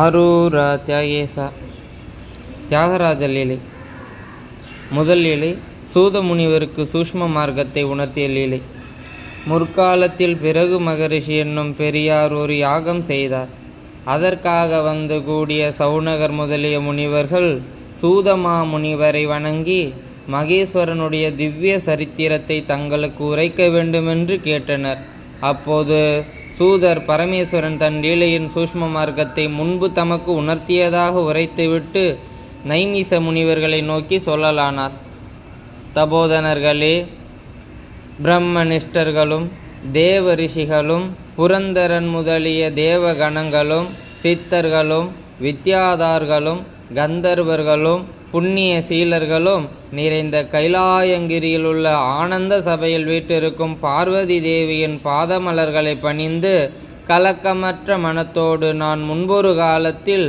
ஆரூர தியாகேசா. தியாகராஜ லீலை. முதல் லீலை சூத முனிவருக்கு சூஷ்ம மார்க்கத்தை உணர்த்திய லீலை. முற்காலத்தில் பிறகு மகரிஷி என்னும் பெரியார் ஒரு யாகம் செய்தார். அதற்காக வந்து கூடிய சவுனகர் முதலிய முனிவர்கள் சூதமா முனிவரை வணங்கி மகேஸ்வரனுடைய திவ்ய சரித்திரத்தை தங்களுக்கு உரைக்க வேண்டுமென்று கேட்டனர். அப்போது சூதர் பரமேஸ்வரன் தன் லீலையின் சூஷ்ம மார்க்கத்தை முன்பு தமக்கு உணர்த்தியதாக உரைத்துவிட்டு நைமிச முனிவர்களை நோக்கி சொல்லலானார். தபோதனர்களே பிரம்மனிஷ்டர்களும் தேவ ரிஷிகளும் புரந்தரன் முதலிய தேவகணங்களும் சித்தர்களும் வித்யாதார்களும் கந்தர்வர்களும் புண்ணிய சீலர்களும் நிறைந்த கைலாயங்கிரியில் உள்ள ஆனந்த சபையில் வீட்டிருக்கும் பார்வதி தேவியின் பாதமலர்களை பணிந்து கலக்கமற்ற மனத்தோடு நான் முன்பொரு காலத்தில்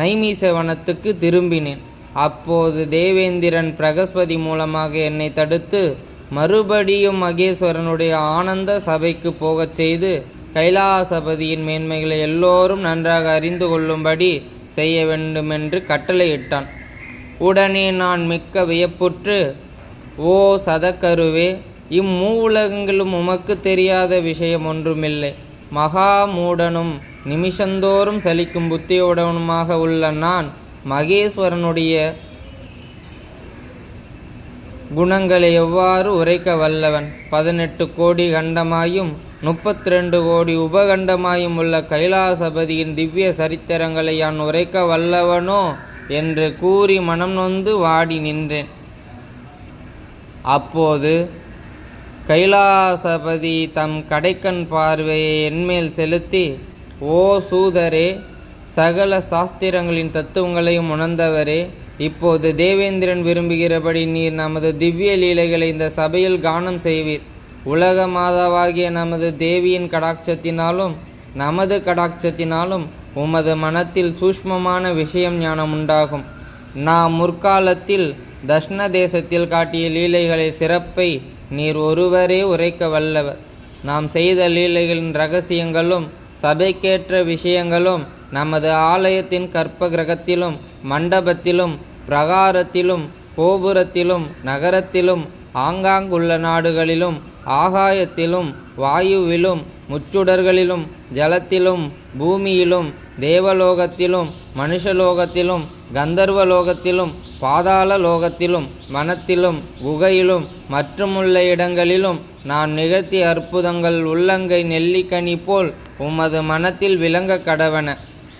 நைமீசவனத்துக்கு திரும்பினேன். அப்போது தேவேந்திரன் பிரகஸ்பதி மூலமாக என்னை தடுத்து மறுபடியும் மகேஸ்வரனுடைய ஆனந்த சபைக்கு போகச் செய்து கைலாசபதியின் மேன்மைகளை எல்லோரும் நன்றாக அறிந்து கொள்ளும்படி செய்ய வேண்டுமென்று கட்டளையிட்டான். உடனே நான் மிக்க வியப்புற்று ஓ சதக்கருவே இம்மூவுலகங்களும் உமக்கு தெரியாத விஷயம் ஒன்றுமில்லை. மகா மூடனும் நிமிஷந்தோறும் சலிக்கும் புத்தியுடனுமாக உள்ள நான் மகேஸ்வரனுடைய குணங்களை எவ்வாறு உரைக்க வல்லவன்? பதினெட்டு கோடி கண்டமாயும் முப்பத்தி ரெண்டு கோடி உபகண்டமாயும் உள்ள கைலாசபதியின் திவ்ய சரித்திரங்களை யான் உரைக்க வல்லவனோ? என்று கூறி மனம் நொந்து வாடி நின்றேன். அப்போது கைலாசபதி தம் கடைக்கண் பார்வையை என்மேல் செலுத்தி ஓ சூதரே சகல சாஸ்திரங்களின் தத்துவங்களையும் உணர்ந்தவரே இப்போது தேவேந்திரன் விரும்புகிறபடி நீர் நமது திவ்ய லீலைகளை இந்த சபையில் கானம் செய்வீர். உலக மாதாவாகிய நமது தேவியின் கடாட்சத்தினாலும் நமது கடாட்சத்தினாலும் உமது மனத்தில் சூஷ்மமான விஷயம் ஞானம் உண்டாகும் நாம் முற்காலத்தில் தஷ்ண தேசத்தில் காட்டிய லீலைகளை சிறப்பை நீர் ஒருவரே உரைக்க வல்லவர். நாம் செய்த லீலைகளின் ரகசியங்களும் சபைக்கேற்ற விஷயங்களும் நமது ஆலயத்தின் கற்ப கிரகத்திலும் மண்டபத்திலும் பிரகாரத்திலும் கோபுரத்திலும் நகரத்திலும் ஆங்காங்குள்ள நாடுகளிலும் ஆகாயத்திலும் வாயுவிலும் முச்சுடர்களிலும் ஜலத்திலும் பூமியிலும் தேவலோகத்திலும் மனுஷலோகத்திலும் கந்தர்வலோகத்திலும் பாதாள லோகத்திலும் வனத்திலும் குகையிலும் மற்றுமுள்ள இடங்களிலும் நான் நிகழ்த்திய அற்புதங்கள் உள்ளங்கை நெல்லிக்கனி போல் உமது மனத்தில் விளங்க கடவன.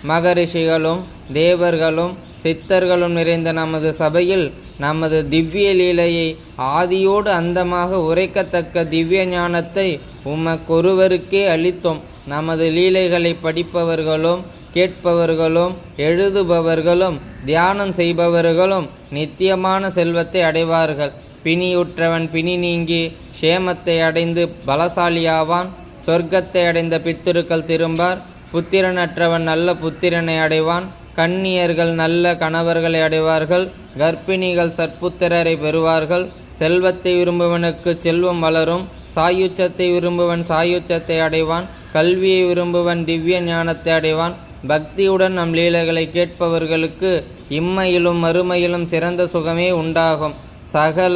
மகரிஷிகளும் தேவர்களும் சித்தர்களும் நிறைந்த நமது சபையில் நமது திவ்ய லீலையை ஆதியோடு அந்தமாக உரைக்கத்தக்க திவ்ய ஞானத்தை உமக்கொருவருக்கே அளித்தோம். நமது லீலைகளை படிப்பவர்களும் கேட்பவர்களும் எழுதுபவர்களும் தியானம் செய்பவர்களும் நித்தியமான செல்வத்தை அடைவார்கள். பிணியுற்றவன் பிணி நீங்கி க்ஷேமத்தை அடைந்து பலசாலியாவான். சொர்க்கத்தை அடைந்த பித்திருக்கள் திரும்பார். புத்திரனற்றவன் நல்ல புத்திரனை அடைவான். கன்னியர்கள் நல்ல கணவர்களை அடைவார்கள். கர்ப்பிணிகள் சற்புத்திரரை பெறுவார்கள். செல்வத்தை விரும்புவனுக்கு செல்வம் வளரும். சாயுச்சத்தை விரும்புவன் சாயுச்சத்தை அடைவான். கல்வியை விரும்புவன் திவ்ய ஞானத்தை அடைவான். பக்தியுடன் நம் லீலைகளை கேட்பவர்களுக்கு இம்மையிலும் மறுமையிலும் சிறந்த சுகமே உண்டாகும். சகல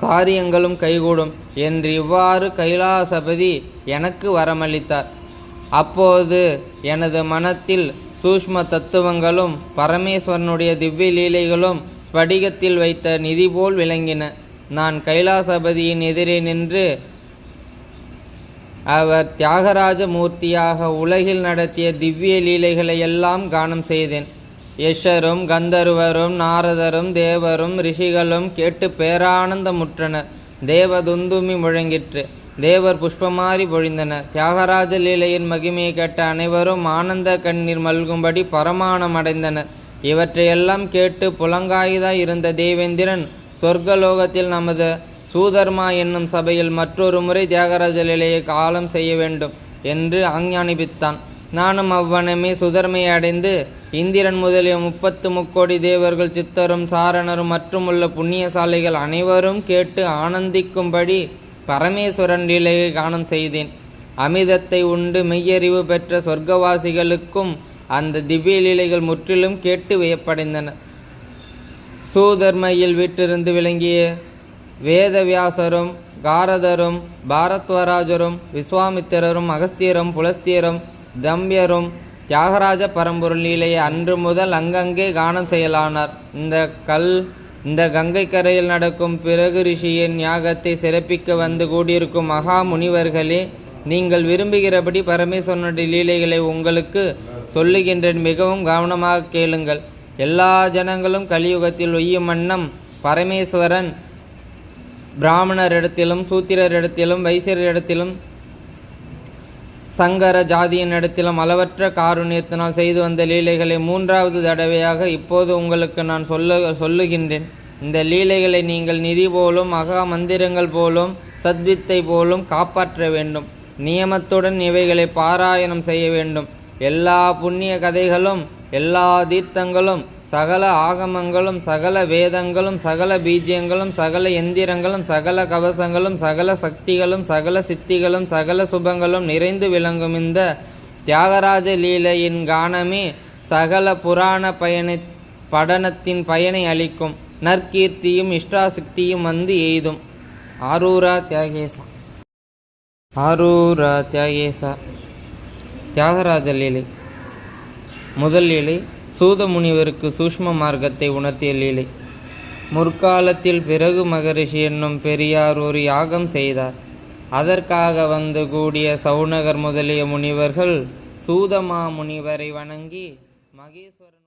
காரியங்களும் கைகூடும் என்று இவ்வாறு கைலாசபதி எனக்கு வரமளித்தார். அப்போது எனது மனத்தில் சூஷ்ம தத்துவங்களும் பரமேஸ்வரனுடைய திவ்ய லீலைகளும் ஸ்படிகத்தில் வைத்த நிதி போல் விளங்கின. நான் கைலாசபதியின் எதிரே நின்று அவர் தியாகராஜ மூர்த்தியாக உலகில் நடத்திய திவ்ய லீலைகளை எல்லாம் கானம் செய்தேன். யஷரும் கந்தர்வரும் நாரதரும் தேவரும் ரிஷிகளும் கேட்டு பேரானந்தமுற்றனர். தேவதுந்துமி முழங்கிற்று. தேவர் புஷ்பமாரி பொழிந்தனர் தியாகராஜ லீலையின் மகிமையை கேட்ட அனைவரும் ஆனந்த கண்ணீர் மல்கும்படி பரமானம் அடைந்தனர். இவற்றையெல்லாம் கேட்டு புலங்காயுதாய் இருந்த தேவேந்திரன் சொர்க்கலோகத்தில் நமது சூதர்மா என்னும் சபையில் மற்றொரு முறை தியாகராஜ லீலையை காலம் செய்ய வேண்டும் என்று ஆஞ்ஞானிபித்தான் நானும் அவ்வனமே சுதர்மையை அடைந்து இந்திரன் முதலிய முப்பத்து முக்கோடி தேவர்கள் சித்தரும் சாரணரும் மற்றும் உள்ள புண்ணியசாலைகள் அனைவரும் கேட்டு ஆனந்திக்கும்படி பரமேஸ்வரன் லீலையை காணம் செய்தேன். அமிதத்தை உண்டு மெய்யறிவு பெற்ற சொர்க்கவாசிகளுக்கும் அந்த திவ்ய லீலைகள் முற்றிலும் கேட்டு வியப்படைந்தன. சூதர்மையில் வீட்டிருந்து விளங்கிய வேதவியாசரும் காரதரும் பாரத்வராஜரும் விஸ்வாமித்திரரும் அகஸ்தியரும் புலஸ்தியரும் தம்பியரும் தியாகராஜ பரம்பொருள் லீலையை அன்று முதல் அங்கங்கே கானம் செய்யலானார். இந்த கல் இந்த கங்கை கரையில் நடக்கும் பிறகு ரிஷியின் யாகத்தை சிறப்பிக்க வந்து கூடியிருக்கும் மகா முனிவர்களே நீங்கள் விரும்புகிறபடி பரமேஸ்வரனுடைய லீலைகளை உங்களுக்கு சொல்லுகின்றேன். மிகவும் கவனமாக கேளுங்கள். எல்லா ஜனங்களும் கலியுகத்தில் ஒய்யும் வண்ணம் பரமேஸ்வரன் பிராமணரிடத்திலும் சூத்திரரிடத்திலும் வைசியரிடத்திலும் சங்கர ஜாதியின் இடத்திலும் அளவற்ற காருண்யத்தினால் செய்து வந்த லீலைகளை மூன்றாவது தடவையாக இப்போது உங்களுக்கு நான் சொல்ல சொல்லுகின்றேன். இந்த லீலைகளை நீங்கள் நிதி போலும் மகா மந்திரங்கள் போலும் சத்வித்தை போலும் காப்பாற்ற வேண்டும். நியமத்துடன் இவைகளை பாராயணம் செய்ய வேண்டும். எல்லா புண்ணிய கதைகளும் எல்லா தீர்த்தங்களும் சகல ஆகமங்களும் சகல வேதங்களும் சகல பீஜியங்களும் சகல எந்திரங்களும் சகல கவசங்களும் சகல சக்திகளும் சகல சித்திகளும் சகல சுபங்களும் நிறைந்து விளங்கும் இந்த தியாகராஜ லீலையின் கானமே சகல புராண பயண படனத்தின் பயனை அளிக்கும். நற்கீர்த்தியும் இஷ்டாசக்தியும் வந்து எய்தும். ஆரூரா தியாகேசா. ஆரூரா தியாகேசா. தியாகராஜ லீலை. முதல் லீலை. சூத முனிவருக்கு சூஷ்ம மார்க்கத்தை உணர்த்திய லீலை. முற்காலத்தில் பிறகு மகரிஷி என்னும் பெரியார் ஒரு யாகம் செய்தார். அதற்காக வந்து கூடிய சவுனகர் முதலிய முனிவர்கள் சூதமா முனிவரை வணங்கி மகேஸ்வரர்